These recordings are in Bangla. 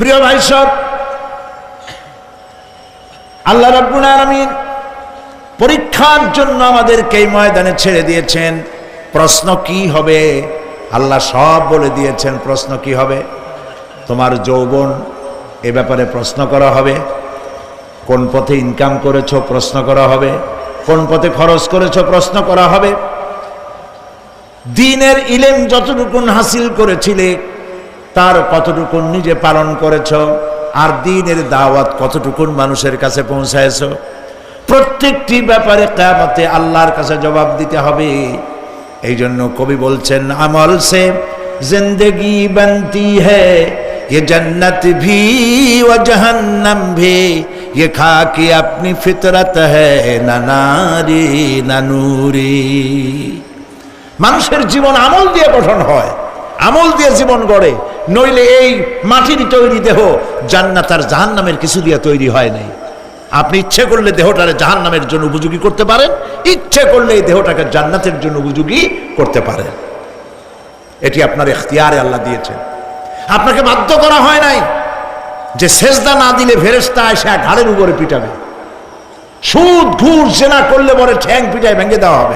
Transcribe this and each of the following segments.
প্রিয় ভাই সব, আল্লাহ রাব্বুল পরীক্ষার জন্য আমাদেরকে এই ময়দানে ছেড়ে দিয়েছেন। প্রশ্ন কি হবে? আল্লাহ সব বলে দিয়েছেন, প্রশ্ন কি হবে? তোমার যৌবন এ ব্যাপারে প্রশ্ন করা হবে। কোন পথে ইনকাম করেছ প্রশ্ন করা হবে। কোন পথে খরচ করেছ প্রশ্ন করা হবে। দিনের ইলেম যতটুকুন হাসিল করেছিলে তার কতটুকুন নিজে পালন করেছ আর দিনের দাওয়াত কতটুকুন মানুষের কাছে পৌঁছায়ছ প্রত্যেকটি ব্যাপারে কেয়ামতে আল্লাহর কাছে জবাব দিতে হবে এই জন্য কবি বলছেন আমল সে জিন্দগি बनती है ये जन्नत भी व जहन्नम भी ये खाकी अपनी फितरत है ना नारी ना नूरी মানুষের জীবন আমল দিয়ে গঠন হয় আমল দিয়ে জীবন গড়ে নইলে এই মাটির তৈরি দেহ জান্নাত আর জাহান নামের কিছু দিয়ে তৈরি হয় নাই। আপনি ইচ্ছে করলে দেহটারে জাহান নামের জন্য উপযোগী করতে পারেন, ইচ্ছে করলে এই দেহটাকে জান্নাতের জন্য উপযোগী করতে পারেন। এটি আপনার এখতিয়ারে আল্লাহ দিয়েছেন। আপনাকে বাধ্য করা হয় নাই যে সেজদা না দিলে ফেরেস্তা এসে ঘাড়ের উপরে পিটাবে। সুদ, ঘুষ, জেনা করলে পরে ঠ্যাং পিটায় ভেঙে দেওয়া হবে।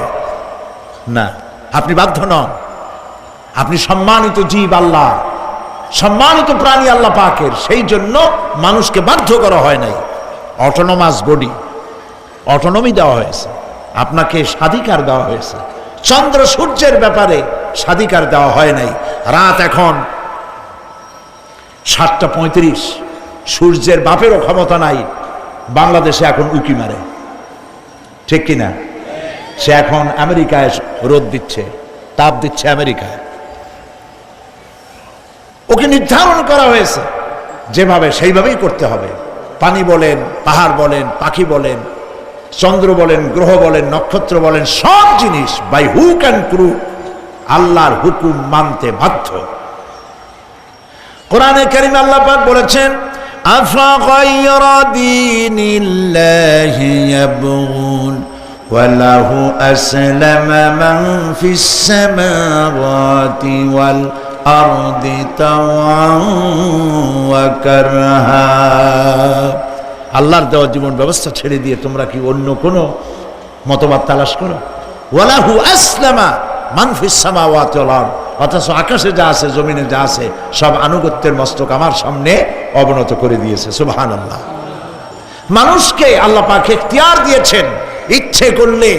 না, আপনি বাধ্য নন। আপনি সম্মানিত জীব আল্লাহ। সম্মানিত প্রাণী আল্লাহ পাকের, সেই জন্য মানুষকে বাধ্য করা হয় নাই। অটোনোমাস বডি অটোনমি দেওয়া হয়েছে। আপনাকে স্বাধিকার দেওয়া হয়েছে। চন্দ্র সূর্যের ব্যাপারে স্বাধিকার দেওয়া হয় নাই। রাত এখন সাতটা পঁয়ত্রিশ। সূর্যের বাপেরও ক্ষমতা নাই। বাংলাদেশে এখন উকি মারে। ঠিক কিনা? সে এখন আমেরিকায় রোদ দিচ্ছে, তাপ দিচ্ছে আমেরিকায়। ওকে নির্ধারণ করা হয়েছে যেভাবে সেইভাবেই করতে হবে পানি বলেন পাহাড় বলেন পাখি বলেন চন্দ্র বলেন গ্রহ বলেন নক্ষত্র বলেন সব জিনিস বাই হুক অ্যান্ড ক্রু আল্লাহর হুকুম মানতে বাধ্য কোরআনে কারিম আল্লাহ পাক বলেছেন আফাগাইর দীনিল্লাহি ইয়াবগুন وله أسلم من في السماوات والأرض طوعا وكرها আল্লাহর দেওয়া জীবন ব্যবস্থা ছেড়ে দিয়ে তোমরা কি অন্য কোনো মতবাদ তালাশ করো ওয়ালাহু আসলামা মানফিস সামাওয়াত ওয়াল আরদ অথচ আকাশে যা আছে জমিনে যা আছে সব আনুগত্যের মস্তক আমার সামনে অবনত করে দিয়েছে সুবহানাল্লাহ মানুষকে আল্লাহ পাক এখতিয়ার দিয়েছেন ইচ্ছে করলে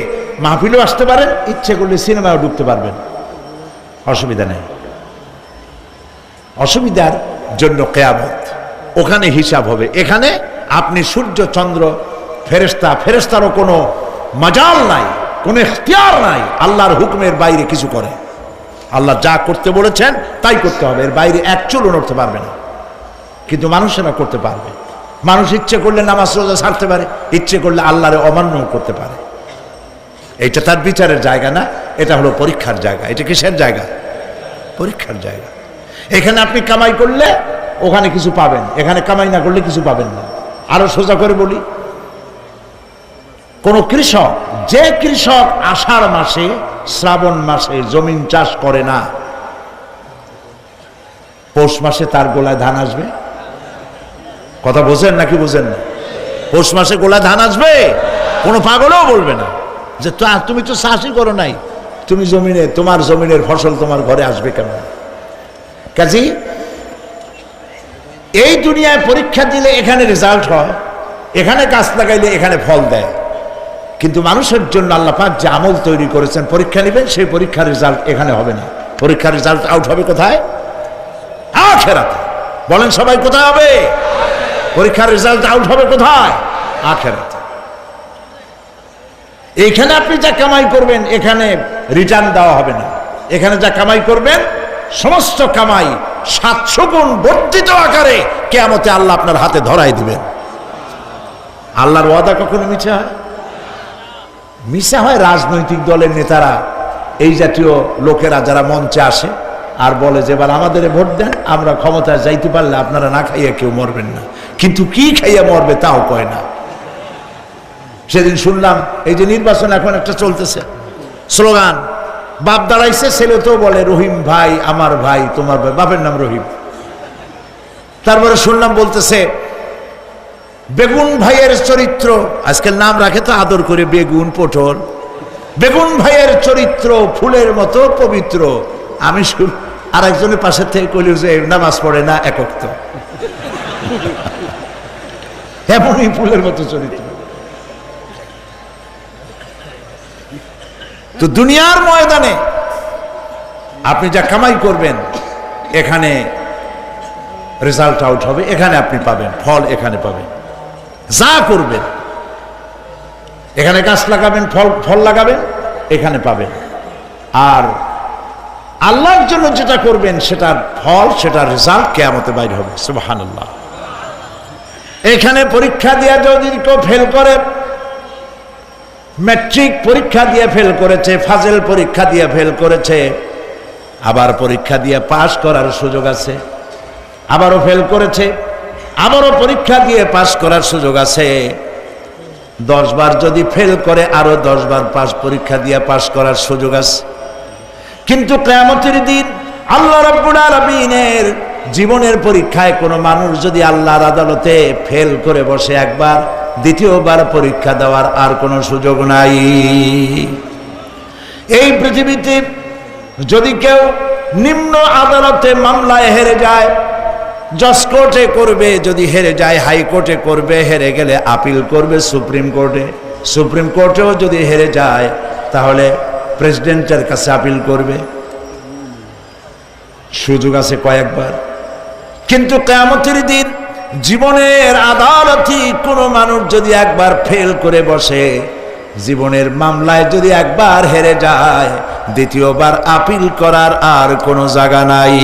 মাহফিলও আসতে পারেন ইচ্ছে করলে সিনেমাও ঢুকতে পারবেন অসুবিধা নেই অসুবিধার জন্য কেয়ামত। ওখানে হিসাব হবে। এখানে আপনি সূর্য, চন্দ্র ফেরেস্তা ফেরেস্তারও কোনো মজাল নাই, কোনো এখতিয়ার নাই। আল্লাহর হুকুমের বাইরে কিছু করে। আল্লাহ যা করতে বলেছেন তাই করতে হবে। এর বাইরে এক চুলও নড়তে পারবে না। কিন্তু মানুষেরা করতে পারবে। মানুষ ইচ্ছে করলে নামাজ রোজা ছাড়তে পারে, ইচ্ছে করলে আল্লাহরে অমান্য করতে পারে। এটা তার বিচারের জায়গা না, এটা হলো পরীক্ষার জায়গা। এটা কিসের জায়গা? পরীক্ষার জায়গা। এখানে আপনি কামাই করলে ওখানে কিছু পাবেন, এখানে কামাই না করলে কিছু পাবেন না। আরও সোজা করে বলি, কোন কৃষক, যে কৃষক আষাঢ় মাসে, শ্রাবণ মাসে জমিন চাষ করে না, পৌষ মাসে তার গোলায় ধান আসবে? কথা বোঝেন নাকি বোঝেন না? পৌষ মাসে গোলা ধান আসবে? কোনো পাগলও বলবে না যে তুমি তো চাষই করো নাই। তুমি জমিনে, তোমার জমিনের ফসল তোমার ঘরে আসবে কেমন কাজী, এই দুনিয়ায় পরীক্ষা দিলে এখানে রেজাল্ট হয়, এখানে গাছ লাগাইলে এখানে ফল দেয়। কিন্তু মানুষের জন্য আল্লাহ পাক যে আমল তৈরি করেছেন, পরীক্ষা নেবেন, সেই পরীক্ষার রেজাল্ট এখানে হবে না। পরীক্ষার রেজাল্ট আউট হবে কোথায়? আখেরাতে। বলেন সবাই কোথায় হবে? পরীক্ষার রেজাল্ট আউট হবে কোথায়? আখেরাতে। এখানে আপনি যা কামাই করবেন, এখানে রিটার্ন দেওয়া হবে না। এখানে যা কামাই করবেন সমস্ত কামাই সাতশো গুণ বর্ধিত আকারে কেয়ামতে আল্লাহ আপনার হাতে ধরাই দিবেন। আল্লাহর ওয়াদা কখনো মিছা হয়? মিশা হয় রাজনৈতিক দলের নেতারা, এই জাতীয় লোকেরা যারা মঞ্চে আসে আর বলে যে, এবার আমাদের ভোট দেন, আমরা ক্ষমতায় যাইতে পারলে আপনারা না খাইয়া কেউ মরবেন না। কিন্তু কি খাইয়া মরবে তাও কয় না। সেদিন শুনলাম, এই যে নির্বাচন এখন একটা চলতেছে। স্লোগান বাপ দাঁড়াইছে, ছেলে তো বলে, রহিম ভাই, আমার ভাই, তোমার ভাই। বাপের নাম রহিম। তারপরে শুনলাম বলতেছে, বেগুন ভাইয়ের চরিত্র আজকাল নাম রাখে তো আদর করে, বেগুন, পটল। বেগুন ভাইয়ের চরিত্র ফুলের মতো পবিত্র। আমি শুন- আরেকজনের পাশের থেকে কইল যে, নামাজ পড়ে না, একক তো। এমনই ফুলের মতো চরিত্র। তো দুনিয়ার ময়দানে আপনি যা কামাই করবেন, এখানে রেজাল্ট আউট হবে, এখানে আপনি পাবেন, ফল এখানে পাবেন। যা করবেন, এখানে গাছ লাগাবেন, ফল ফল লাগাবেন, এখানে পাবেন। আর আল্লাহর জন্য যেটা করবেন, সেটার ফল, সেটার রেজাল্ট কেয়ামতে বাইরে হবে। আল্লাহ এখানে পরীক্ষা দিয়ে যদি কেউ ফেল করে ম্যাট্রিক পরীক্ষা দিয়ে ফেল করেছে, ফাজেল পরীক্ষা দিয়ে ফেল করেছে। আবার পরীক্ষা দিয়ে পাশ করার সুযোগ আছে। আবারও ফেল করেছে, আবারও পরীক্ষা দিয়ে পাশ করার সুযোগ আছে। দশ বার যদি ফেল করে, আরও দশ বার পাস পরীক্ষা দিয়ে পাশ করার সুযোগ আছে। কিন্তু কেয়ামতের দিন আল্লাহ রাব্বুল আলামিনের জীবনের পরীক্ষায় কোনো মানুষ যদি আল্লাহর আদালতে ফেল করে বসে একবার, দ্বিতীয়বার পরীক্ষা দেওয়ার আর কোনো সুযোগ নাই। এই পৃথিবীতে যদি কেউ নিম্ন আদালতে মামলায় হেরে যায়, জজ কোর্টে করবে, যদি হেরে যায় হাইকোর্টে করবে, হেরে গেলে আপিল করবে সুপ্রিম কোর্টে। সুপ্রিম কোর্টেও যদি হেরে যায়, তাহলে প্রেসিডেন্টের কাছে আপিল করবে। সুযোগ আছে কয়েকবার। কিন্তু কেয়ামতের দিন জীবনের আদালতই কোনো মানুষ যদি একবার ফেল করে বসে, জীবনের মামলায় যদি একবার হেরে যায়, দ্বিতীয়বার আপিল করার আর কোনো জায়গা নাই।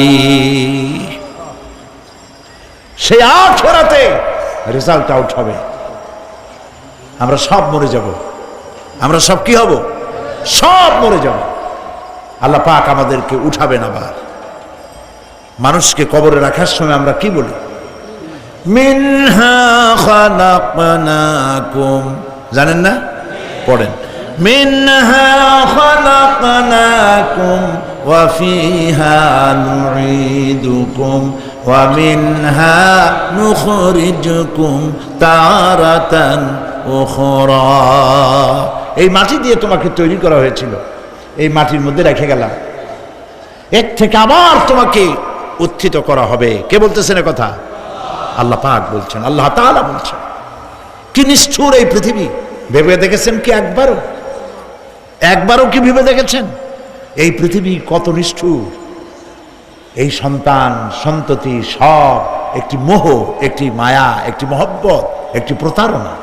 সেই আখেরাতে রেজাল্ট আউট হবে। আমরা সব মরে যাব। আমরা সব কি হব? সব মরে যাব। আল্লাহ পাক আমাদেরকে উঠাবেন আবার। মানুষকে কবরে রাখার সময় আমরা কি বলি? জানেন না? পড়েন। ওয়া ওয়া এই মাটি দিয়ে তোমাকে তৈরি করা হয়েছিল। এই মাটির মধ্যে রেখে গেলাম। এর থেকে আবার তোমাকে উত্থিত করা হবে। কে বলতেছেন কথা? আল্লাহ পাক বলছেন, আল্লাহ তাআলা বলছেন। কি নিষ্ঠুর এই পৃথিবী। ভেবে দেখেছেন কি একবারও? একবারও কি ভেবে দেখেছেন? এই পৃথিবী কত নিষ্ঠুর। এই সন্তান, সন্ততি সব একটি মোহ, একটি মায়া, একটি মহব্বত, একটি প্রতারণা।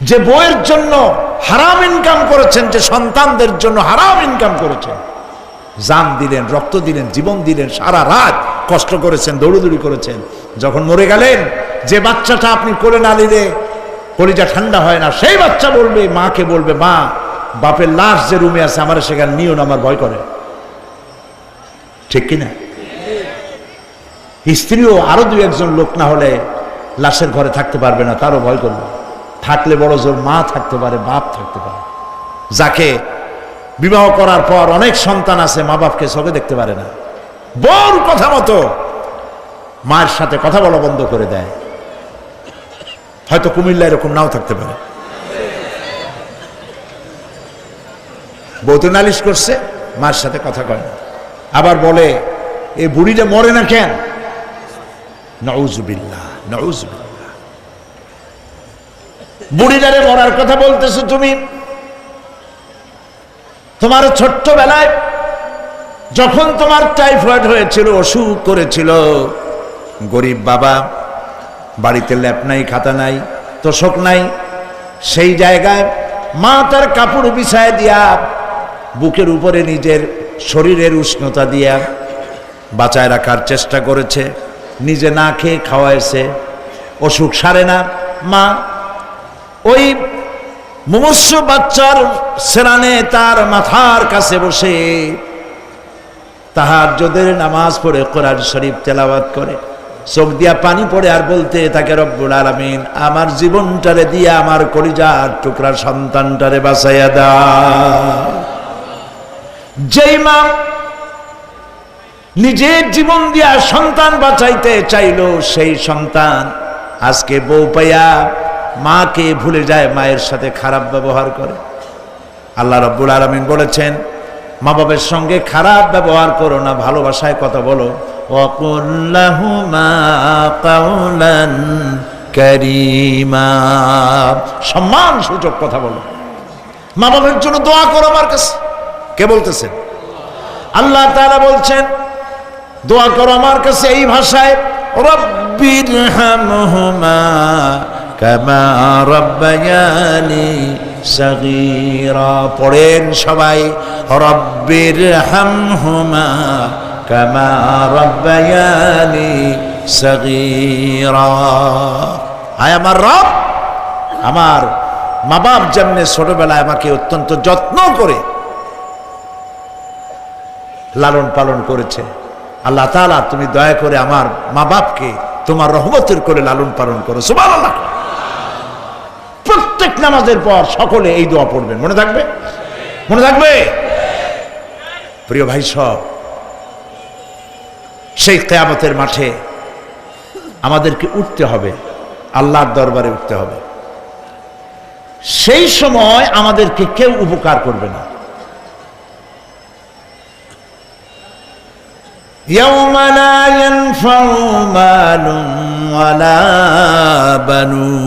যে বইয়ের জন্য হারাম ইনকাম করেছেন, যে সন্তানদের জন্য হারাম ইনকাম করেছেন জান দিলেন, রক্ত দিলেন, জীবন দিলেন, সারা রাত কষ্ট করেছেন, দৌড়দৌড়ি করেছেন। যখন মরে গেলেন, যে বাচ্চাটা আপনি করে না নিলে কলিজা ঠান্ডা হয় না, সেই বাচ্চা বলবে, মাকে বলবে, মা, বাপের লাশ যে রুমে আছে, আমার সেখানে নিও না, আমার ভয় করে। ঠিক কিনা? স্ত্রীও আরও দু একজন লোক না হলে লাশের ঘরে থাকতে পারবে না, তারও ভয় করবে। থাকলে বড় জোর মা থাকতে পারে, বাপ থাকতে পারে। যাকে বিবাহ করার পর অনেক সন্তান আছে, মা বাপকে চোখে দেখতে পারে না। বড় কথা মতো মায়ের সাথে কথা বলা বন্ধ করে দেয়। হয়তো কুমিল্লা এরকম নাও থাকতে পারে। বউ তো নালিশ করছে, মার সাথে কথা কয় না। আবার বলে এই বুড়িটা মরে না কেন? নউজুবিল্লাহ নউজুবিল্লাহ। বুড়িটারে মরার কথা বলতেছো তুমি? তোমার ছোট্টবেলায় যখন তোমার টাইফয়েড হয়েছিল, অসুখ করেছিল, গরিব বাবা, বাড়িতে ল্যাপ নাই, খাতা নাই, তোষক নাই, সেই জায়গায় মা তার কাপড় বিছায় দিয়া, বুকের উপরে নিজের শরীরের উষ্ণতা দিয়া বাঁচায় রাখার চেষ্টা করেছে, নিজে না খেয়ে খাওয়াইছে, অসুখ সারে না। মা ওই মুমস্য বাচ্চার সেরানে তার মাথার কাছে বসে তাহার যোদের নামাজ পড়ে কোরআন শরীফ তেলাওয়াত করে। চোখ দিয়া পানি পড়ে আর বলতে তাকে রব্বুল আলামিন, আমার জীবনটারে দিয়া, আমার কলিজার টুকরা সন্তানটারে বাঁচাইয়া দা যেই মা নিজের জীবন দিয়া সন্তান বাঁচাইতে চাইলো, সেই সন্তান আজকে বউ পাইয়া মাকে ভুলে যায় মায়ের সাথে খারাপ ব্যবহার করে। আল্লাহ রব্বুল আলমিন বলেছেন, মা বাবার সঙ্গে খারাপ ব্যবহার করো না, ভালোবাসায় কথা বলো। কারীমা। সম্মান সূচক কথা বলো। মা বাবার জন্য দোয়া করো আমার কাছে। কে বলতেছেন? আল্লাহ তারা বলছেন, দোয়া করো আমার কাছে এই ভাষায় রব্বির হামহুমা কামা রব্বায়ানি সগীরা। পড়েন সবাই, রব্বির হামহুমা কামা রব্বায়ানি সগীরা। আয় আমার রব, আমার মা বাপ যেমনি ছোটবেলায় আমাকে অত্যন্ত যত্ন করে লালন পালন করেছে, আল্লাহ তাআলা তুমি দয়া করে আমার মা বাপকে তোমার রহমতের করে লালন পালন করো। সুবহানাল্লাহ। প্রত্যেক নামাজের পর সকলে এই দোয়া পড়বেন মনে থাকবে মনে থাকবে প্রিয় ভাই সব সেই কেয়ামতের মাঠে আমাদেরকে উঠতে হবে আল্লাহর দরবারে উঠতে হবে সেই সময় আমাদেরকে কেউ উপকার করবে না يوم لا ينفع مال ولا بنون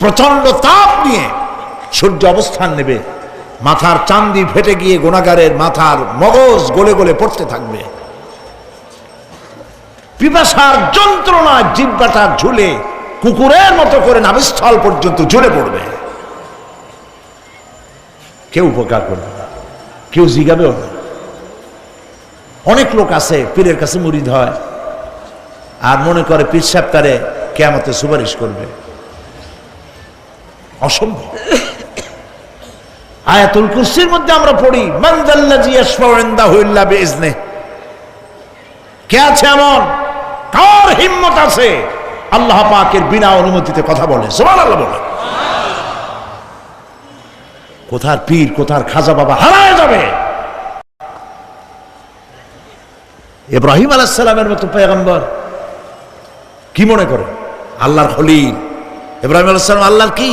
প্রচণ্ড তাপ নিয়ে সূর্য অবস্থান নেবে। মাথার চান্দি ফেটে গিয়ে গোনাগারের মাথার মগজ গলে গলে পড়তে থাকবে। পিপাসার যন্ত্রণা জিব্বাটা ঝুলে কুকুরের মতো করে নাভিস্থল পর্যন্ত ঝুলে পড়বে। কেউ উপকার করবে না। কেউ জিগাবেও না। অনেক লোক আছে, পীরের কাছে মুরিদ হয় আর মনে করে পীর সাহেব তারে সুপারিশ করবে। অসম্ভব। আয়াতুল কুরসির মধ্যে আমরা পড়ি মানজাল্লাজি ইয়াশফাউনদা হুইল্লা বিইজনে কে আছে এমন? কার হিম্মত আছে? আল্লাহ পাকের বিনা অনুমতিতে কথা বলে। সুবহানাল্লাহ বলে। কোথার পীর, কোথার খাজা বাবা হারায় যাবে? ইব্রাহিম আলাইসালামের মতো পেগম্বর কি মনে করে? আল্লাহর খলিল ইব্রাহিম আলাইসালাম আল্লাহর কি?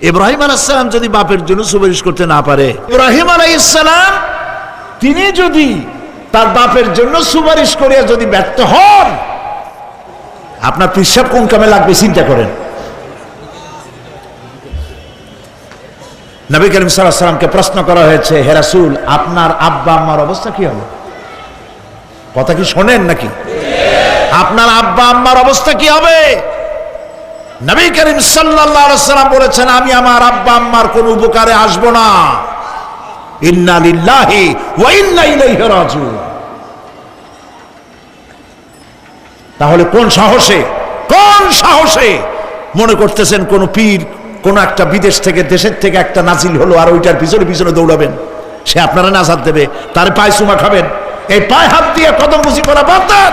ইব্রাহিম আলাইসালাম যদি বাপের জন্য সুপারিশ করতে না পারে, ইব্রাহিম আলাইসালাম তিনি যদি তার বাপের জন্য সুপারিশ করিয়া যদি ব্যর্থ হন, আপনার পিসাব কোন কামে লাগবে চিন্তা করেন। নবী করিম সাল্লামকে প্রশ্ন করা হয়েছে হেরাসুল আপনার আব্বা আম্মার অবস্থা কি হবে? কথা কি শোনেন নাকি? আপনার আব্বা আম্মার অবস্থা কি হবে? নবী করিম সাল্লাম বলেছেন, আমি আমার আব্বা আম্মার কোন উপকারে আসব না। তাহলে কোন সাহসে কোন সাহসে মনে করতেছেন কোন পীর, কোন একটা বিদেশ থেকে, দেশের থেকে একটা নাজিল হলো আর ওইটার পিছনে পিছনে দৌড়াবেন? সে আপনারা নাজাদ দেবে, তার পায়ে চুমা খাবেন। এই পায়ে হাত দিয়ে কদম বুঝি করা বাদ।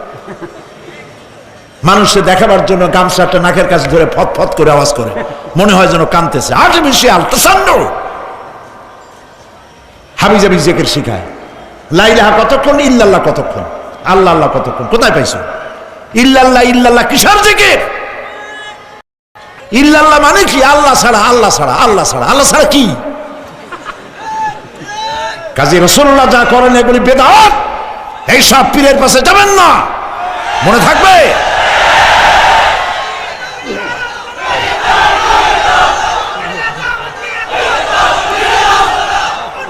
মানুষে দেখাবার জন্য গামছাটা নাকের কাছে ধরে ফত ফত করে আওয়াজ করে। মনে হয় যেন কানতেছে। আর্টিফিশিয়াল প্রচণ্ড হাবিজাবি জেকের শিখায়। লাইলাহা কতক্ষণ? ইল্লাল্লাহ কতক্ষণ? আল্লাহ আল্লাহ কতক্ষণ? কোথায় পাইছো? ইল্লাল্লাহ ইল্লাল্লাহ, কিসের জেকের? ইল্লাল্লাহ মানে কি? আল্লাহ ছাড়া আল্লাহ ছাড়া আল্লাহ ছাড়া আল্লাহ ছাড়া কি? কাজী রসুল্লাহ যা করেন এগুলি বেদাত। এই সব পীরের পাশে যাবেন না। মনে থাকবে?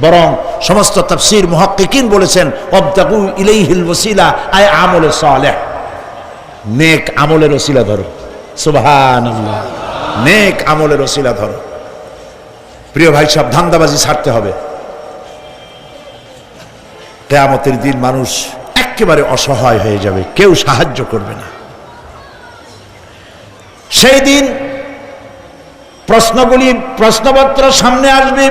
বরং সমস্ত তাফসীর মুহাক্কিকিন বলেছেন সালেহ। নেক আমলের ওসিলা ধরো। সুবহানাল্লাহ। নেক আমলের ওসিলা ধরো। প্রিয় ভাই, সব ধান্দাবাজি ছাড়তে হবে। কেয়ামতের দিন মানুষ একেবারে অসহায় হয়ে যাবে, কেউ সাহায্য করবে না। সেই দিন প্রশ্নগুলি, প্রশ্নপত্র সামনে আসবে।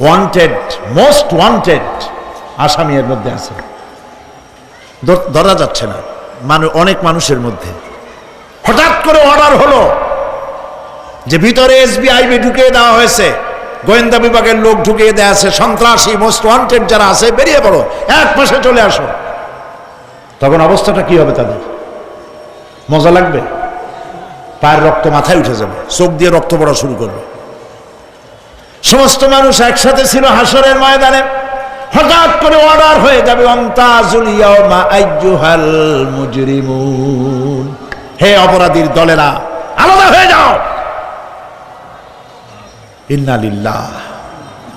ওয়ান্টেড মোস্ট ওয়ান্টেড আসামি এর মধ্যে আছে। ধর- যাচ্ছে না। মানে অনেক মানুষের মধ্যে। হঠাৎ করে অর্ডার হলো যে ভিতরে এসবিআইবি ঢুকিয়ে দেওয়া হয়েছে। গোয়েন্দা বিভাগের লোক ঢুকিয়ে দেওয়া আছে। সন্ত্রাসী মোস্ট ওয়ান্টেড যারা আছে, বেরিয়ে পড়ো। এক মাসে চলে আসো। তখন অবস্থাটা কি হবে তাদের? মজা লাগবে? পায়ের রক্ত মাথায় উঠে যাবে। চোখ দিয়ে রক্ত পড়া শুরু করবে। সমস্ত মানুষ একসাথে ছিল হাসরের ময়দানে। হঠাৎ করে অর্ডার হয়ে যাবে হে অপরাধীর দলেরা, আলাদা হয়ে যাও।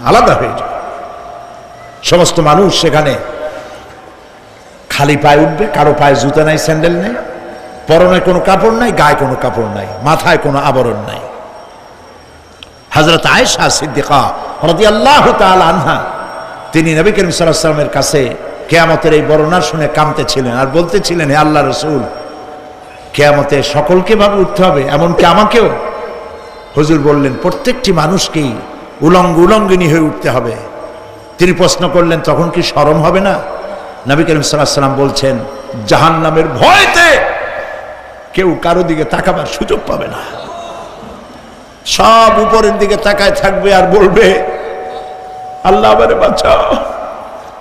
আলাদা হয়ে যাও। সমস্ত মানুষ সেখানে খালি পায়ে উঠবে, কারও পায়ে জুতা নাই, স্যান্ডেল নেই, পরনে কোনো কাপড় নাই, গায়ে কোনো কাপড় নাই, মাথায় কোনো আবরণ নাই। হজরত আয়েশা সিদ্দিকা রদি আল্লাহ আনহা, তিনি নবী করিম সাল্লামের কাছে কেয়ামতের এই বর্ণনা শুনে কামতেছিলেন আর বলতেছিলেন, হে আল্লাহ রসুল, কেয়ামতে সকলকে ভাবে উঠতে হবে, এমনকি আমাকেও। হুজুর বললেন, প্রত্যেকটি মানুষকেই উলঙ্গ উলঙ্গিনী হয়ে উঠতে হবে। তিনি প্রশ্ন করলেন, তখন কি শরম হবে না? নবী করিম সাল্লাম বলছেন জাহান নামের ভয়তে কেউ কারও দিকে তাকাবার সুযোগ পাবে না। সব উপরের দিকে তাকায় থাকবে আর বলবে, আল্লাহ আমারে বাঁচাও,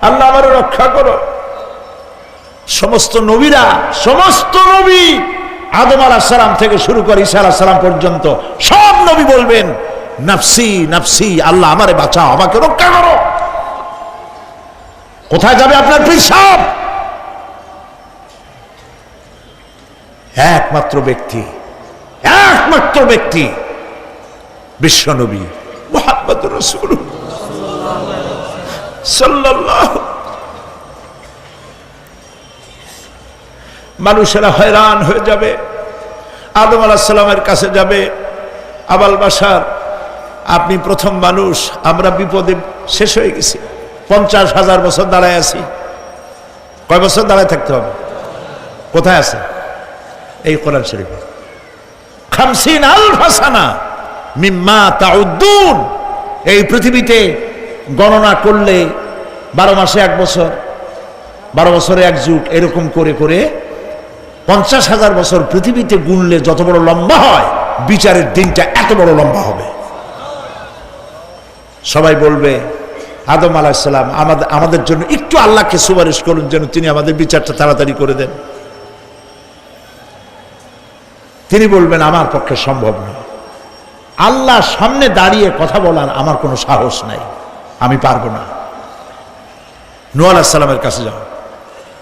আল্লাহ আমারে রক্ষা করো। সমস্ত নবীরা, সমস্ত নবী আদম আলাহ সালাম থেকে শুরু করে ঈসা আলাহ সালাম পর্যন্ত সব নবী বলবেন, নাফসি নাফসি, আল্লাহ আমারে বাঁচাও, আমাকে রক্ষা করো। কোথায় যাবে আপনার পিসাব একমাত্র ব্যক্তি একমাত্র ব্যক্তি বিশ্বনবী মোহাম্মদ রসুল মানুষেরা হয়রান হয়ে যাবে, আদম আলাহিসাল্লামের কাছে যাবে, আবাল বাসার আপনি প্রথম মানুষ, আমরা বিপদে শেষ হয়ে গেছি, পঞ্চাশ হাজার বছর দাঁড়ায় আছি। কয় বছর দাঁড়ায় থাকতে হবে? কোথায় আছে? এই কোরআন শরীফে। খামসিন আল ফাসানা মিম্মা তাউদ্দুন। এই পৃথিবীতে গণনা করলে বারো মাসে এক বছর, বারো বছরে এক যুগ, এরকম করে করে পঞ্চাশ হাজার বছর পৃথিবীতে গুনলে যত বড় লম্বা হয়, বিচারের দিনটা এত বড় লম্বা হবে। সবাই বলবে, আদম আলাহিসাল্লাম আমাদের আমাদের জন্য একটু আল্লাহকে সুপারিশ করুন যেন তিনি আমাদের বিচারটা তাড়াতাড়ি করে দেন। তিনি বলবেন, আমার পক্ষে সম্ভব নয় আল্লাহ সামনে দাঁড়িয়ে কথা বলার আমার কোনো সাহস নাই। আমি পারব না। নু আলাহিসাল্লামের কাছে যাও।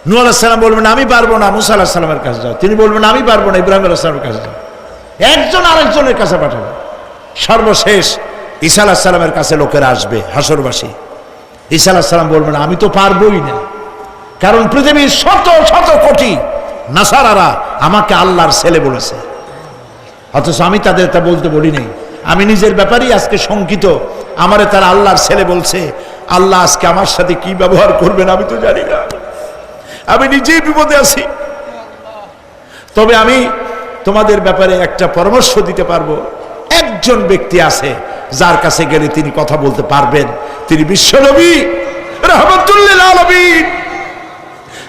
নু আলাহিসাল্লাম বলবেন, আমি পারব না। মুসা আলাহিসাল্লামের কাছে যাও। তিনি বলবেন, আমি পারব না। ইব্রাহিম আলাহিসাল্লামের কাছে যাও। একজন আরেকজনের কাছে পাঠাবে। সর্বশেষ ঈসা আলাহিসাল্লামের কাছে লোকেরা আসবে, হাসরবাসী। ঈসা আলাহিসাল্লাম বলবেন, আমি তো পারবোই না। কারণ পৃথিবীর শত শত কোটি নাসারারা আমাকে আল্লাহর ছেলে বলেছে। অথচ আমি তাদের তা বলতে বলি নেই আমি নিজের ব্যাপারেই আজকে শঙ্কিত। আমারে তারা আল্লাহর ছেলে বলছে, আল্লাহ আজকে আমার সাথে কি ব্যবহার করবেন আমি তো জানি না। আমি নিজেই বিপদে আছি। তবে আমি তোমাদের ব্যাপারে একটা পরামর্শ দিতে পারব। একজন ব্যক্তি আছে, যার কাছে গেলে তিনি কথা বলতে পারবেন। তিনি বিশ্বনবী রহমতুল্লিল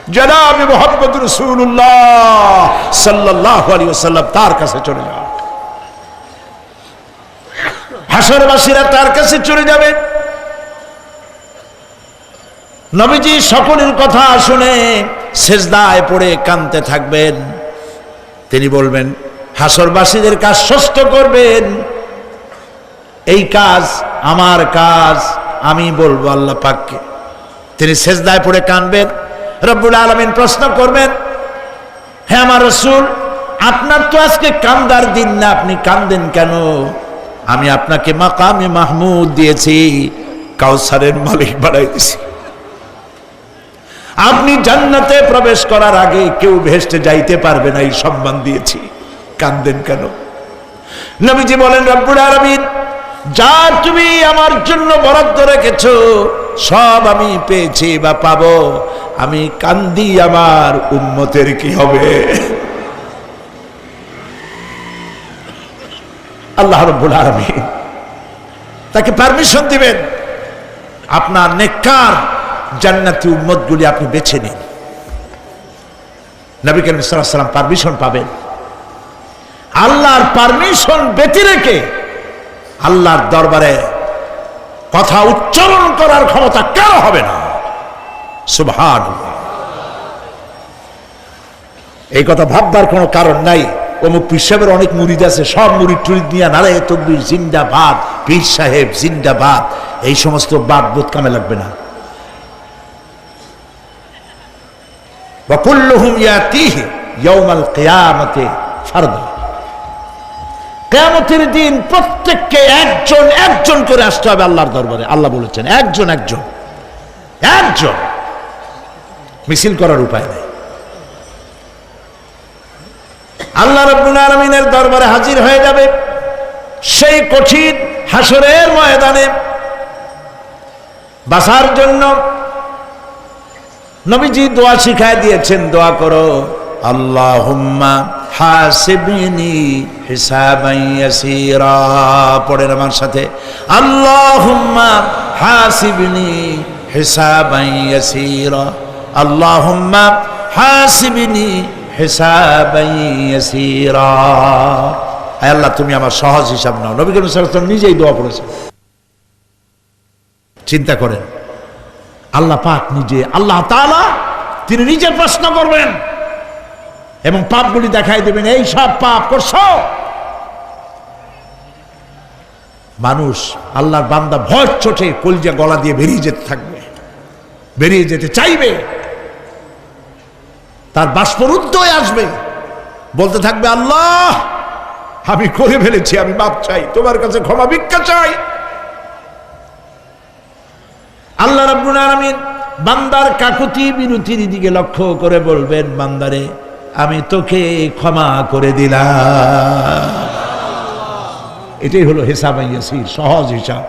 জনাব মোহাম্মদ রসুল্লাহ সাল্লাহ আলী সাল্লাম তার কাছে চলে যাও হাসরবাসীরা তার কাছে চলে যাবে। নবীজি সকলের কথা শুনে সেজদায় পড়ে কানতে থাকবেন। তিনি বলবেন, হাসরবাসীদের কাজ সুস্থ করবেন। এই কাজ আমার কাজ, আমি বলব আল্লাহ পাককে। তিনি সেজদায় পড়ে কানবেন রব্বুল আলমিন প্রশ্ন করবেন হ্যাঁ আমার রসুল, আপনার তো আজকে কান্দার দিন না, আপনি কান্দেন কেন? আমি আপনাকে মাকামে মাহমুদ দিয়েছি, কাউসারের মালিক বাড়াই দিয়েছি আপনি জান্নাতে প্রবেশ করার আগে কেউ ভেস্টে যাইতে পারবে না, এই সম্মান দিয়েছি। কান্দেন কেন? নবীজি বলেন, রব্বুল আলমিন, যা তুমি আমার জন্য বরাদ্দ রেখেছ, সব আমি পেয়েছি বা পাবো। আমি কান্দি আমার উন্মতের কি হবে? আল্লাহ রব্বুল আলমিন। তাকে পারমিশন দিবেন, আপনার নেককার জান্নাতি উম্মতগুলি আপনি বেছে নিন। নবী করিম সাল্লাম পারমিশন পাবেন। আল্লাহর পারমিশন ব্যতি রেখে আল্লাহর দরবারে কথা উচ্চারণ করার ক্ষমতা কেন হবে না। সুভান এই কথা ভাববার কোনো কারণ নাই। অমুক পীর সাহেবের অনেক মুরিদ আছে সব মুরিদ টুরিদ নিয়ে নারে তকবির জিন্দাবাদ পীর সাহেব জিন্দাবাদ এই সমস্ত বাদ বোধ কামে লাগবে না وكلهم ياتيه يوم القيامة فردا কেয়ামতের দিন প্রত্যেককে একজন একজন করে আসতে হবে আল্লাহর দরবারে আল্লাহ বলেছেন একজন একজন একজন মিছিল করার উপায় নেই আল্লাহ রব্বুল আলমিনের দরবারে হাজির হয়ে যাবে। সেই কঠিন হাসরের ময়দানে বাসার জন্য নবীজি দোয়া শিখায় দিয়েছেন, দোয়া করো, আল্লাহুম্মা হাসিবনি হিসাবান ইয়াসীরা। পড়েন আমার সাথে, আল্লাহুম্মা হাসিবনি হিসাবান ইয়াসীরা। আল্লাহুম্মা হাসিবনি হিসাবান আল্লাহ, তুমি আমার সহজ হিসাব নাও। নবী করিম ওয়াসাল্লাম নিজেই দোয়া করেছেন। চিন্তা করেন, আল্লাহ পাক নিজে, আল্লাহ তাআলা তিনি নিজে প্রশ্ন করবেন এবং পাপগুলি দেখাই দেবেন, এই সব পাপ করছ? মানুষ আল্লাহর বান্দা ভয় চোটে কলজা গলা দিয়ে বেরিয়ে যেতে থাকবে, বেরিয়ে যেতে চাইবে। তার বাষ্পরুদ্ধ হয়ে আসবে। বলতে থাকবে, আল্লাহ, আমি করে ফেলেছি, আমি মাপ চাই, তোমার কাছে ক্ষমা ভিক্ষা চাই। আল্লাহ রাব্বুল আলামিন বান্দার কাকুতি বিরতির দিকে লক্ষ্য করে বলবেন, বান্দারে, আমি তোকে ক্ষমা করে দিলাম। এটাই হলো হিসাব ইয়াসির সহজ হিসাব।